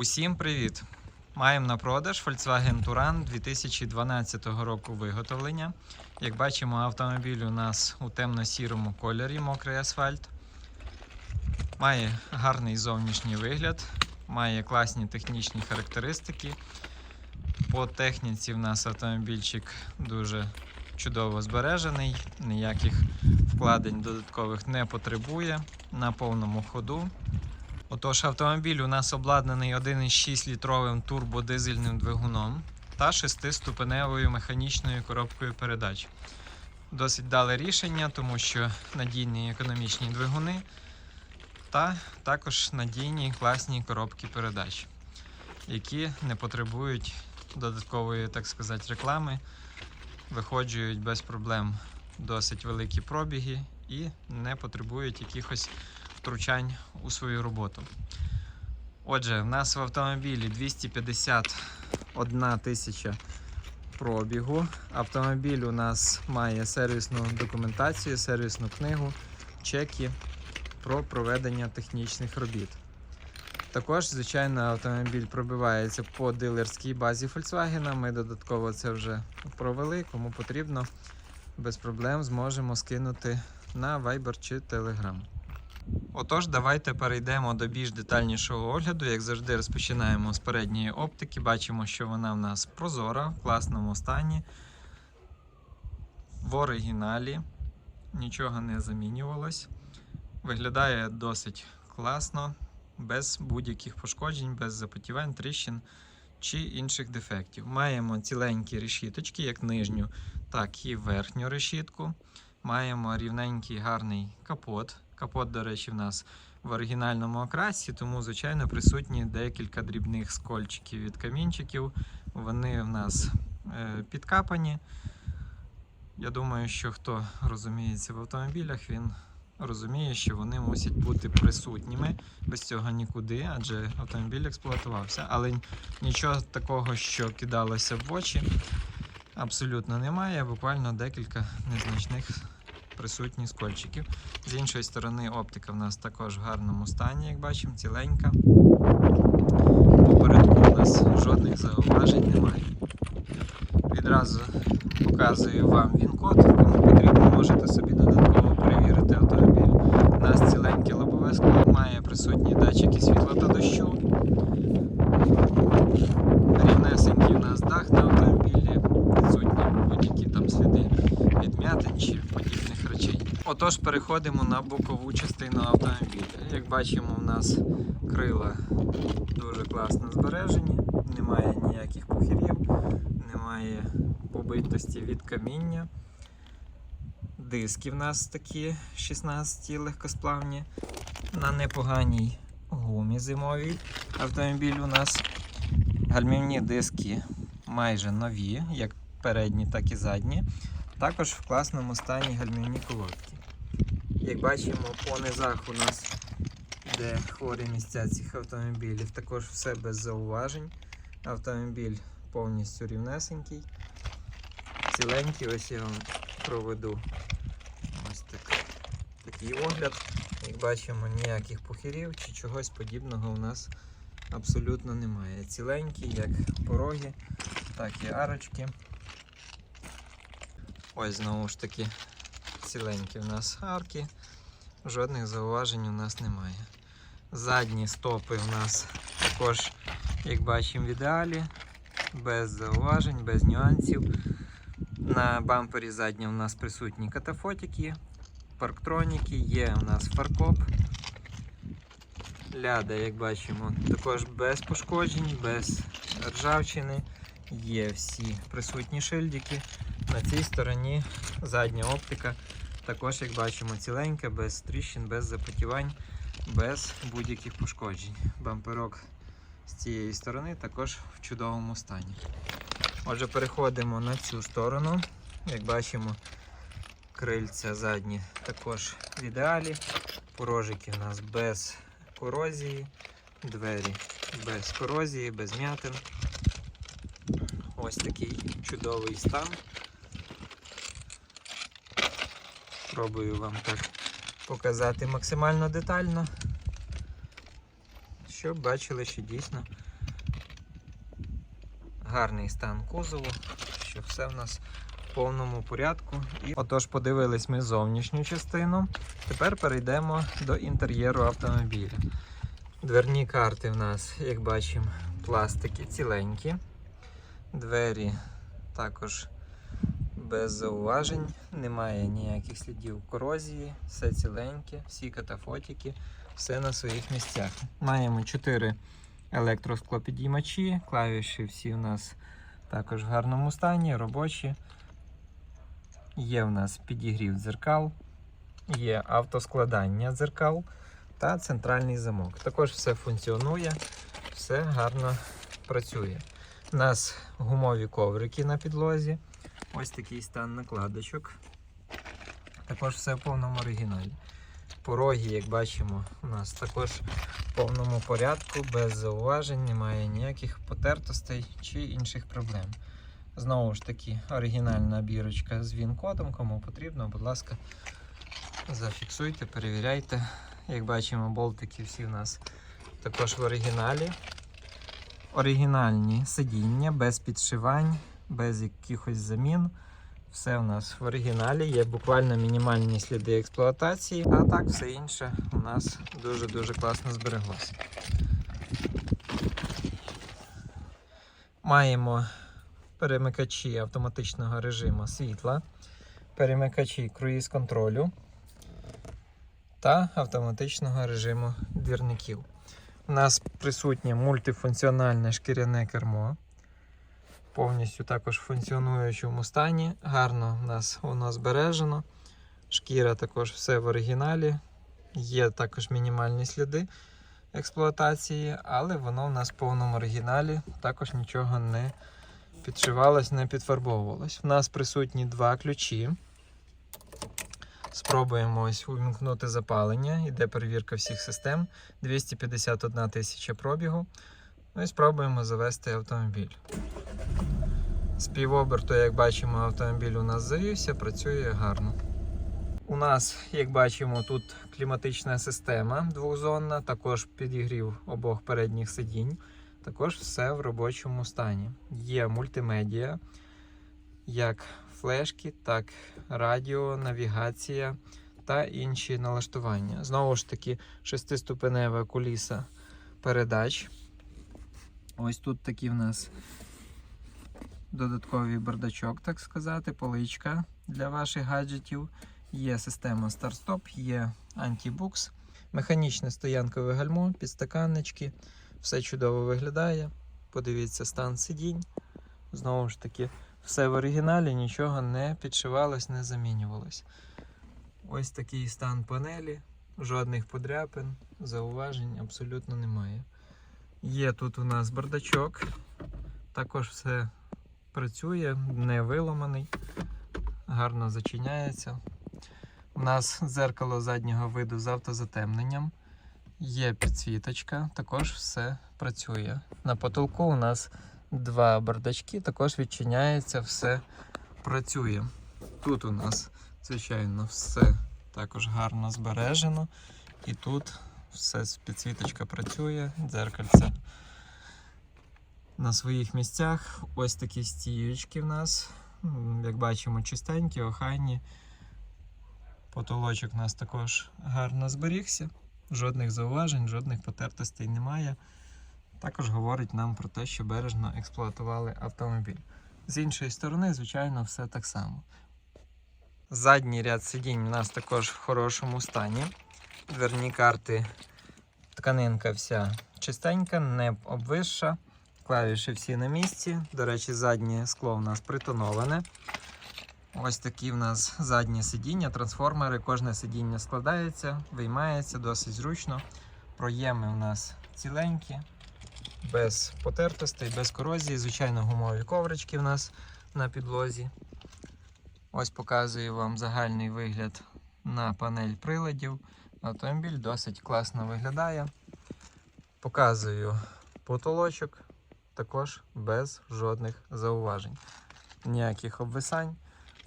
Усім привіт! Маємо на продаж Volkswagen Touran 2012 року виготовлення. Як бачимо, автомобіль у нас у темно-сірому кольорі, мокрий асфальт. Має гарний зовнішній вигляд, має класні технічні характеристики. По техніці в нас автомобільчик дуже чудово збережений, ніяких вкладень додаткових не потребує на повному ходу. Отож, автомобіль у нас обладнаний 1,6 літровим турбодизельним двигуном та 6-ступеневою механічною коробкою передач. Досить дали рішення, тому що надійні економічні двигуни та також надійні класні коробки передач, які не потребують додаткової, так сказати, реклами, виходжують без проблем досить великі пробіги і не потребують якихось втручань у свою роботу. Отже, в нас в автомобілі 251 тисяча пробігу. Автомобіль у нас має сервісну документацію, сервісну книгу, чеки про проведення технічних робіт. Також, звичайно, автомобіль пробивається по дилерській базі Volkswagen. Ми додатково це вже провели. Кому потрібно, без проблем зможемо скинути на Viber чи Telegram. Отож, давайте перейдемо до більш детальнішого огляду. Як завжди, розпочинаємо з передньої оптики. Бачимо, що вона в нас прозора, в класному стані. В оригіналі нічого не замінювалось. Виглядає досить класно, без будь-яких пошкоджень, без запотівань, тріщин чи інших дефектів. Маємо ціленькі решіточки, як нижню, так і верхню решітку. Маємо рівненький гарний капот. Капот, до речі, в нас в оригінальному окрасі, тому, звичайно, присутні декілька дрібних скольчиків від камінчиків. Вони в нас е, підкапані. Я думаю, що хто розуміється в автомобілях, він розуміє, що вони мусять бути присутніми. Без цього нікуди, адже автомобіль експлуатувався. Але нічого такого, що кидалося в очі, абсолютно немає. Буквально декілька незначних присутніх скольчиків. З іншої сторони, оптика в нас також в гарному стані, як бачимо, ціленька. Попередку у нас жодних зауважень немає. Відразу показую вам він-код, кому потрібно, можете собі додатково перевірити автомобіль. У нас ціленьке лобове скло, має присутні датчики світла та дощу. Рівнесенький у нас дах на автомобілі, відсутні будь-які там сліди відм'ятин чи. Отож, переходимо на бокову частину автомобіля. Як бачимо, у нас крила дуже класно збережені, немає ніяких похилів, немає побитості від каміння. Диски в нас такі 16 легкосплавні на непоганій гумі зимовій. Автомобіль у нас гальмівні диски майже нові, як передні, так і задні. Також в класному стані гальмівні колодки. Як бачимо, по низах у нас де хворі місця цих автомобілів, також все без зауважень. Автомобіль повністю рівнесенький, ціленький, ось я вам проведу ось так, такий огляд. Як бачимо, ніяких похирів чи чогось подібного у нас абсолютно немає. Ціленькі, як пороги, так і арочки. Ось знову ж таки ціленькі в нас арки. Жодних зауважень у нас немає. Задні стопи в нас також, як бачимо, в ідеалі, без зауважень, без нюансів. На бампері задньому у нас присутні катафотики, парктроніки, є у нас фаркоп. Ляда, як бачимо, також без пошкоджень, без ржавчини. Є всі присутні шильдики. На цій стороні задня оптика. Також, як бачимо, ціленька, без тріщин, без запотівань, без будь-яких пошкоджень. Бамперок з цієї сторони також в чудовому стані. Отже, переходимо на цю сторону. Як бачимо, крильця задні також в ідеалі. Порожики у нас без корозії, двері без корозії, без м'ятин. Ось такий чудовий стан. Спробую вам так показати максимально детально, щоб бачили, що дійсно гарний стан кузову, що все в нас в повному порядку. І отож, подивились ми зовнішню частину. Тепер перейдемо до інтер'єру автомобіля. Дверні карти в нас, як бачимо, пластики ціленькі. Двері також без зауважень, немає ніяких слідів корозії, все ціленьке, всі катафотики, все на своїх місцях. Маємо 4 електросклопідіймачі, клавіші всі у нас також в гарному стані, робочі. Є в нас підігрів дзеркал, є автоскладання дзеркал та центральний замок. Також все функціонує, все гарно працює. У нас гумові коврики на підлозі. Ось такий стан накладочок. Також все в повному оригіналі. Пороги, як бачимо, у нас також в повному порядку, без зауважень, немає ніяких потертостей чи інших проблем. Знову ж таки, оригінальна бірочка з він-кодом. Кому потрібно, будь ласка, зафіксуйте, перевіряйте. Як бачимо, болтики всі у нас також в оригіналі. Оригінальні сидіння без підшивань, без якихось замін. Все у нас в оригіналі, є буквально мінімальні сліди експлуатації, а так все інше у нас дуже-дуже класно збереглося. Маємо перемикачі автоматичного режиму світла, перемикачі круїз контролю та автоматичного режиму двірників. У нас присутнє мультифункціональне шкіряне кермо. Повністю також в функціонуючому стані. Гарно у нас воно збережено. Шкіра також все в оригіналі. Є також мінімальні сліди експлуатації, але воно у нас в повному оригіналі. Також нічого не підшивалось, не підфарбовувалось. У нас присутні два ключі. Спробуємо ось увімкнути запалення. Іде перевірка всіх систем. 251 тисяча пробігу. Ну і спробуємо завести автомобіль. З півоберту, як бачимо, автомобіль у нас завівся, працює гарно. У нас, як бачимо, тут кліматична система двохзонна, також підігрів обох передніх сидінь. Також все в робочому стані. Є мультимедіа, як флешки, так радіо, навігація та інші налаштування. Знову ж таки, шестиступенева куліса передач. Ось тут такий в нас додатковий бардачок, так сказати, поличка для ваших гаджетів. Є система старт-стоп, є антибукс, механічне стоянкове гальмо, підстаканнички. Все чудово виглядає. Подивіться стан сидінь. Знову ж таки, все в оригіналі, нічого не підшивалось, не замінювалось. Ось такий стан панелі, жодних подряпин, зауважень абсолютно немає. Є тут у нас бардачок, також все працює, не виламаний, гарно зачиняється. У нас дзеркало заднього виду з автозатемненням. Є підсвіточка, також все працює. На потолку у нас два бардачки, також відчиняється, все працює. Тут у нас, звичайно, все також гарно збережено. І тут все підсвіточка працює, дзеркальце на своїх місцях. Ось такі стіючки в нас. Як бачимо, чистенькі, охайні. Потолочок у нас також гарно зберігся. Жодних зауважень, жодних потертостей немає. Також говорить нам про те, що бережно експлуатували автомобіль. З іншої сторони, звичайно, все так само. Задній ряд сидінь у нас також в хорошому стані. Дверні карти, тканинка вся чистенька, не обвисша. Клавіші всі на місці. До речі, заднє скло у нас притоноване. Ось такі в нас задні сидіння, трансформери. Кожне сидіння складається, виймається досить зручно. Проєми у нас ціленькі, без потертостей, без корозії. Звичайно, гумові коврички в нас на підлозі. Ось показую вам загальний вигляд на панель приладів. Автомобіль досить класно виглядає. Показую потолочок, також без жодних зауважень. Ніяких обвисань,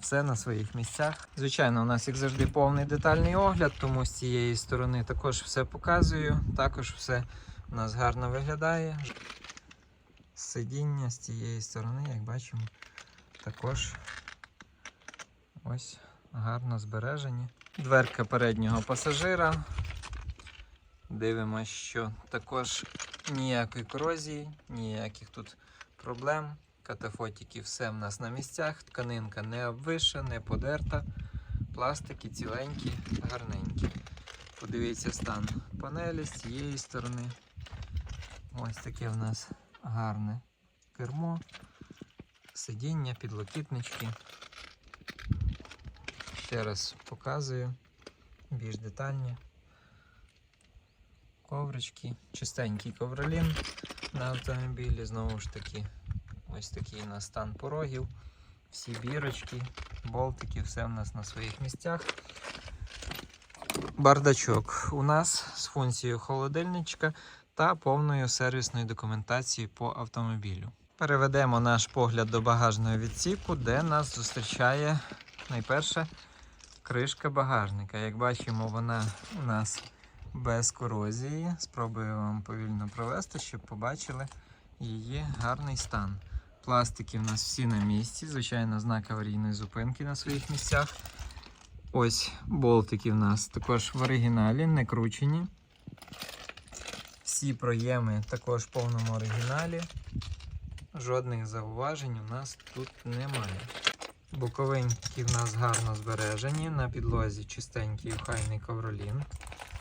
все на своїх місцях. Звичайно, у нас, як завжди, повний детальний огляд, тому з цієї сторони також все показую. Також все у нас гарно виглядає. Сидіння з цієї сторони, як бачимо, також ось гарно збережені. Дверка переднього пасажира. Дивимося, що також ніякої корозії, ніяких тут проблем. Катафотики все в нас на місцях, тканинка не обвиша, не подерта. Пластики ціленькі, гарненькі. Подивіться стан панелі з цієї сторони. Ось таке в нас гарне кермо, сидіння, підлокітнички. Ще раз показую більш детальні. Коврички, чистенький ковролін на автомобілі, знову ж таки, ось такий у нас стан порогів, всі бірочки, болтики, все в нас на своїх місцях. Бардачок у нас з функцією холодильничка та повною сервісною документацією по автомобілю. Переведемо наш погляд до багажного відсіку, де нас зустрічає найперше кришка багажника. Як бачимо, вона у нас без корозії. Спробую вам повільно провести, щоб побачили її гарний стан. Пластики в нас всі на місці, звичайно, знак аварійної зупинки на своїх місцях. Ось болтики в нас також в оригіналі, не кручені. Всі проєми також в повному оригіналі. Жодних зауважень у нас тут немає. Боковинки в нас гарно збережені. На підлозі чистенький охайний ковролін.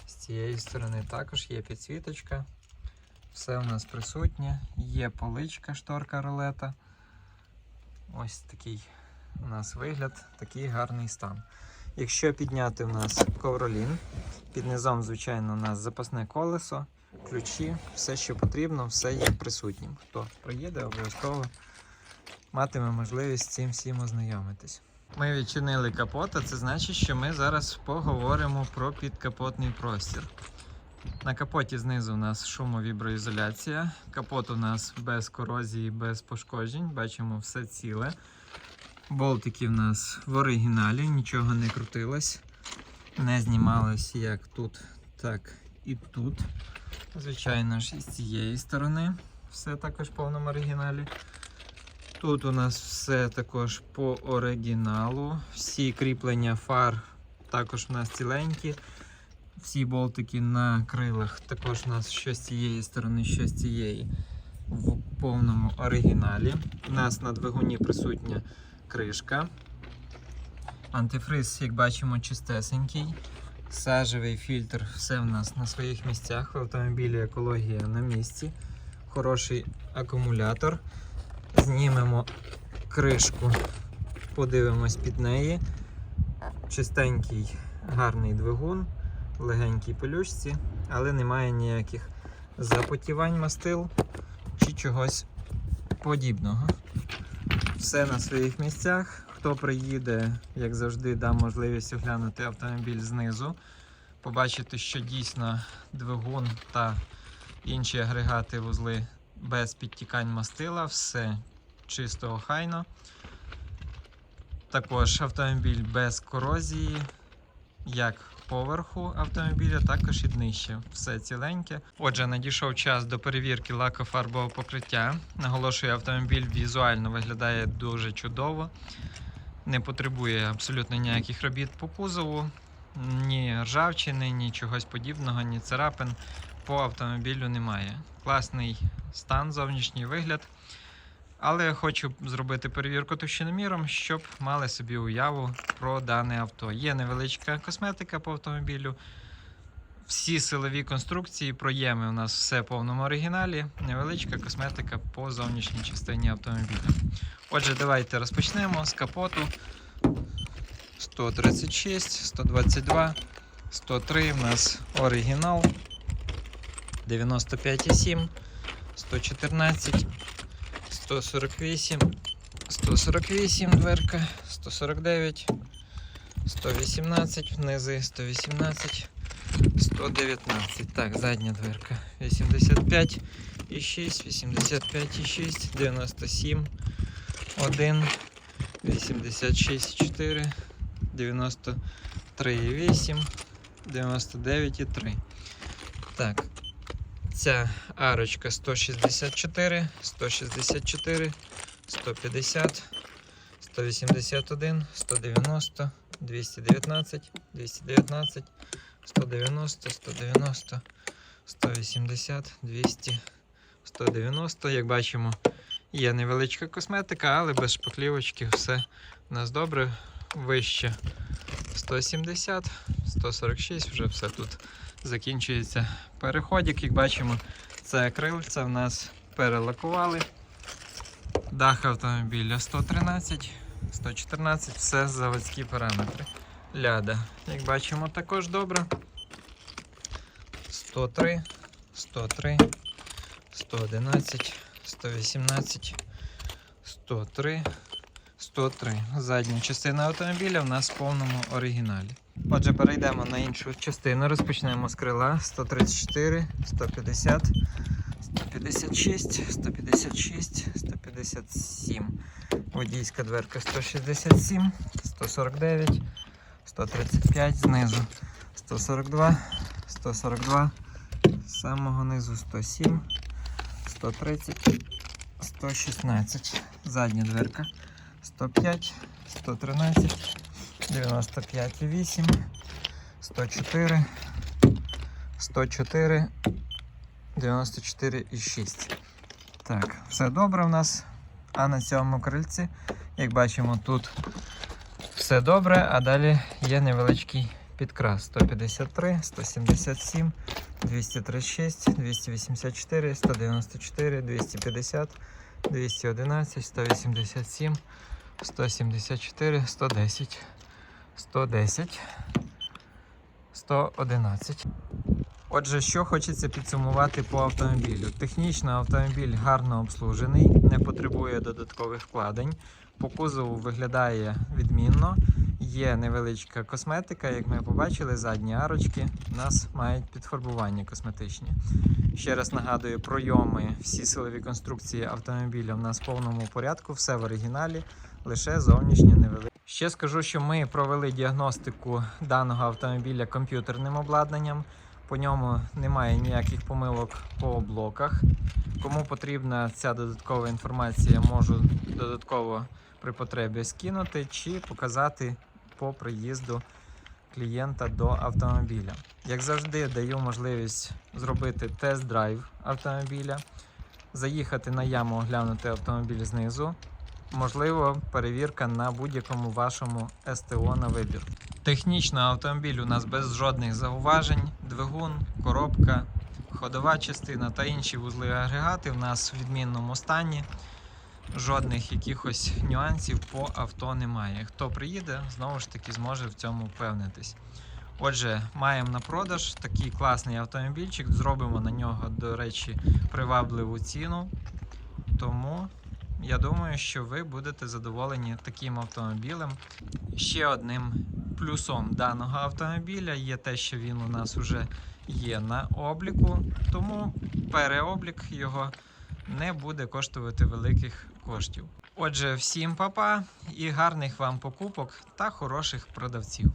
З цієї сторони також є підсвіточка. Все у нас присутнє. Є поличка, шторка ролета. Ось такий у нас вигляд, такий гарний стан. Якщо підняти у нас ковролін, під низом, звичайно, у нас запасне колесо, ключі, все, що потрібно, все є присутнім. Хто приїде, обов'язково матиме можливість з цим всім ознайомитись. Ми відчинили капот, а це значить, що ми зараз поговоримо про підкапотний простір. На капоті знизу у нас шумовіброізоляція. Капот у нас без корозії, без пошкоджень. Бачимо все ціле. Болтики в нас в оригіналі, нічого не крутилось. Не знімалось як тут, так і тут. Звичайно ж, і з цієї сторони. Все також в повному оригіналі. Тут у нас все також по оригіналу. Всі кріплення фар також у нас ціленькі. Всі болтики на крилах також у нас що з цієї сторони, що з цієї в повному оригіналі. У нас на двигуні присутня кришка. Антифриз, як бачимо, чистесенький. Сажевий фільтр, все в нас на своїх місцях. В автомобілі екологія на місці. Хороший акумулятор. Знімемо кришку, подивимось під неї. Чистенький, гарний двигун, легенькій пелюшці, але немає ніяких запотівань мастил чи чогось подібного. Все на своїх місцях. Хто приїде, як завжди, дам можливість оглянути автомобіль знизу, побачити, що дійсно двигун та інші агрегати вузли без підтікань мастила, все чисто охайно. Також автомобіль без корозії, як поверху автомобіля, також і днище. Все ціленьке. Отже, надійшов час до перевірки лакофарбового покриття. Наголошую, автомобіль візуально виглядає дуже чудово. Не потребує абсолютно ніяких робіт по кузову, ні ржавчини, ні чогось подібного, ні царапин по автомобілю немає. Класний стан, зовнішній вигляд. Але я хочу зробити перевірку товщиноміром, щоб мали собі уяву про дане авто. Є невеличка косметика по автомобілю. Всі силові конструкції, проєми у нас все в повному оригіналі. Невеличка косметика по зовнішній частині автомобіля. Отже, давайте розпочнемо з капоту. 136, 122, 103 у нас оригінал. 95,7, 114, 148, 148 дверка, 149, 118 внизи, 118, 119. Так, задня дверка. 85 і 6, 85 і 6, 97, 1, 86, 4, 93 і 8, 99 і 3. Так, Ця арочка 164, 164, 150, 181, 190, 219, 219, 190, 190, 180, 200, 190. Як бачимо, є невеличка косметика, але без шпаклівочки все у нас добре. Вище 170, 146, вже все тут закінчується переходик. Як бачимо, це крильця в нас перелакували. Дах автомобіля 113, 114, все заводські параметри. Ляда, як бачимо, також добре. 103, 103, 111, 118, 103, 103. Задня частина автомобіля в нас в повному оригіналі. Отже, перейдемо на іншу частину. Розпочнемо з крила 134, 150, 156, 156, 157. Водійська дверка 167, 149, 135 знизу, 142, 142, з самого низу 107, 130, 116. Задня дверка 105, 113, 95,8, 104, 104, 94,6. Так, все добре в нас. А на цьому крильці, як бачимо, тут все добре, а далі є невеличкий підкрас. 153, 177, 236, 284, 194, 250, 211, 187, 174, 110, 110, 111. Отже, що хочеться підсумувати по автомобілю. Технічно автомобіль гарно обслужений, не потребує додаткових вкладень. По кузову виглядає відмінно. Є невеличка косметика, як ми побачили, задні арочки у нас мають підфарбування косметичні. Ще раз нагадую, пройоми, всі силові конструкції автомобіля в нас в повному порядку, все в оригіналі, лише зовнішнє невелике. Ще скажу, що ми провели діагностику даного автомобіля комп'ютерним обладнанням. По ньому немає ніяких помилок по блоках. Кому потрібна ця додаткова інформація, можу додатково при потребі скинути чи показати по приїзду клієнта до автомобіля. Як завжди, даю можливість зробити тест-драйв автомобіля, заїхати на яму, оглянути автомобіль знизу. Можливо, перевірка на будь-якому вашому СТО на вибір. Технічно автомобіль у нас без жодних зауважень, двигун, коробка, ходова частина та інші вузли агрегати в нас в відмінному стані. Жодних якихось нюансів по авто немає. Хто приїде, знову ж таки зможе в цьому впевнитись. Отже, маємо на продаж такий класний автомобільчик. Зробимо на нього, до речі, привабливу ціну. Тому я думаю, що ви будете задоволені таким автомобілем. Ще одним плюсом даного автомобіля є те, що він у нас вже є на обліку, тому переоблік його не буде коштувати великих коштів. Отже, всім папа і гарних вам покупок та хороших продавців.